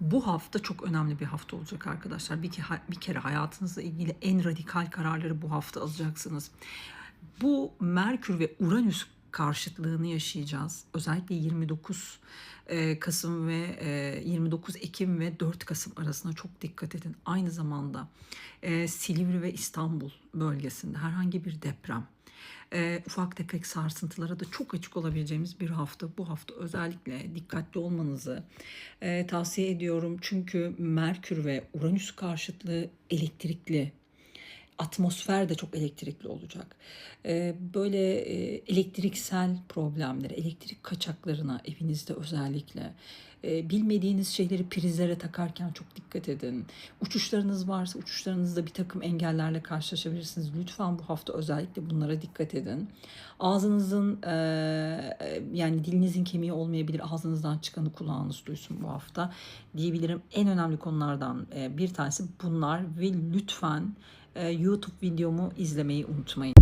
Bu hafta çok önemli bir hafta olacak arkadaşlar. Bir, bir kere hayatınızla ilgili en radikal kararları bu hafta alacaksınız. Bu Merkür ve Uranüs karşıtlığını yaşayacağız. Özellikle 29 e, Kasım ve e, 29 Ekim ve 4 Kasım arasında çok dikkat edin. Aynı zamanda e, Silivri ve İstanbul bölgesinde herhangi bir deprem, e, ufak tefek sarsıntılara da çok açık olabileceğimiz bir hafta. Bu hafta özellikle dikkatli olmanızı e, tavsiye ediyorum. Çünkü Merkür ve Uranüs karşıtlığı elektrikli atmosfer de çok elektrikli olacak. Ee, böyle e, elektriksel problemlere, elektrik kaçaklarına evinizde özellikle e, bilmediğiniz şeyleri prizlere takarken çok dikkat edin. Uçuşlarınız varsa uçuşlarınızda bir takım engellerle karşılaşabilirsiniz. Lütfen bu hafta özellikle bunlara dikkat edin. Ağzınızın e, yani dilinizin kemiği olmayabilir. Ağzınızdan çıkanı kulağınız duysun bu hafta diyebilirim. En önemli konulardan bir tanesi bunlar ve lütfen YouTube videomu izlemeyi unutmayın.